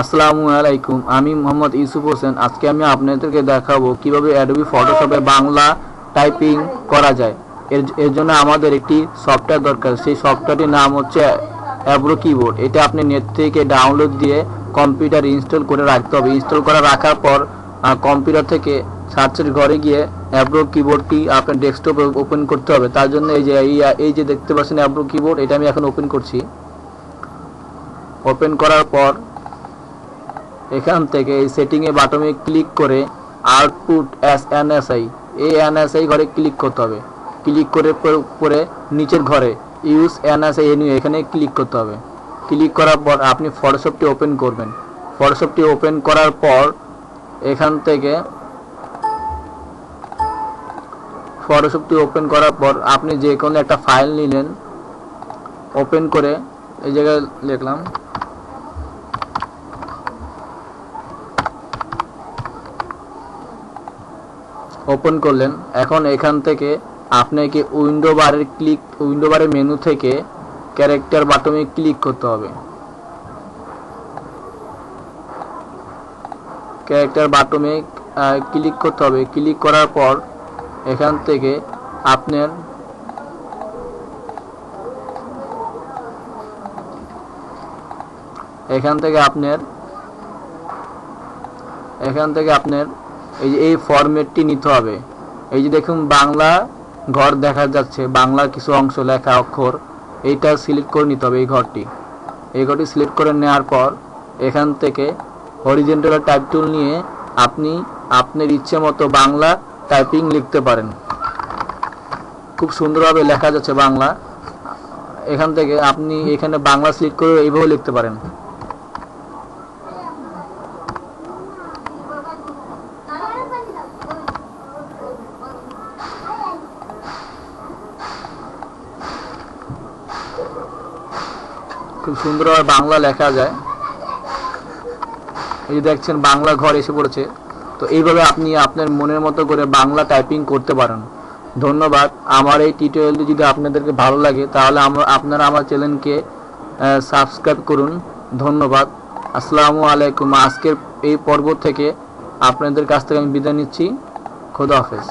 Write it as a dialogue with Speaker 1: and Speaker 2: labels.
Speaker 1: আসসালামু আলাইকুম, আমি মোহাম্মদ ইউসুফ হোসেন। আজকে আমি আপনাদেরকে দেখাবো কীভাবে অ্যাডোবি ফটোশপে বাংলা টাইপিং করা যায়। এর এর জন্য আমাদের একটি সফটওয়্যার দরকার। সেই সফটওয়্যারটির নাম হচ্ছে অ্যাব্রো কিবোর্ড এটা আপনি নেট থেকে ডাউনলোড দিয়ে কম্পিউটার ইনস্টল করে রাখতে হবে। ইনস্টল করে রাখার পর কম্পিউটার থেকে সার্চের ঘরে গিয়ে অ্যাব্রো কিবোর্ডটি আপনার ডেস্কটপে ওপেন করতে হবে। তার জন্য এই যে এই যে দেখতে পাচ্ছেন অ্যাব্রো কিবোর্ড এটা আমি এখন ওপেন করছি। ওপেন করার পর এখান থেকে এই সেটিংয়ে বাটনে ক্লিক করে output S N S I এই এন এস আই ঘরে ক্লিক করতে হবে। ক্লিক করে পর- নিচের ঘরে use N S I N U এখানে ক্লিক করতে হবে। ক্লিক করার পর আপনি ফটোশপটি ওপেন করবেন। ফটোশপটি ওপেন করার পর এখান থেকে ফটোশপটি ওপেন করার পর আপনি যে কোনো একটা ফাইল নিলেন। ওপেন করে এই জায়গায় লিখলাম। ওপেন করলেন। এখন এখান থেকে আপনাকে উইন্ডো বারের ক্লিক, উইন্ডো বারের মেনু থেকে ক্যারেক্টার বাটনে ক্লিক করতে হবে। ক্যারেক্টার বাটনে ক্লিক করতে হবে। ক্লিক করার পর এখান থেকে আপনার এখান থেকে আপনার, এখান থেকে আপনার এই যে এই ফরম্যাটটি নিতে হবে। এই যে দেখুন, বাংলা ঘর দেখা যাচ্ছে। বাংলার কিছু অংশ, লেখা, অক্ষর, এইটা সিলেক্ট করে নিতে হবে এই ঘরটি। এই ঘরটি সিলেক্ট করে নেওয়ার পর এখান থেকে হরিজেন্টাল টাইপ টুল নিয়ে আপনি আপনার ইচ্ছে মতো বাংলা টাইপিং লিখতে পারেন। খুব সুন্দরভাবে লেখা যাচ্ছে বাংলা। এখান থেকে আপনি এখানে বাংলা সিলেক্ট করে এইভাবে লিখতে পারেন। খুব সুন্দরভাবে বাংলা লেখা যায়। এই দেখছেন, বাংলা ঘর এসে পড়েছে। তো এইভাবে আপনি আপনার মনের মতো করে বাংলা টাইপিং করতে পারেন। ধন্যবাদ। আমার এই টিউটোরিয়ালটি যদি আপনাদেরকে ভালো লাগে, তাহলে আমরা, আপনারা আমার চ্যানেলকে সাবস্ক্রাইব করুন। ধন্যবাদ। আসসালামু আলাইকুম। আজকের এই পর্ব থেকে আপনাদের কাছ থেকে আমি বিদায় নিচ্ছি। খোদা হাফেজ।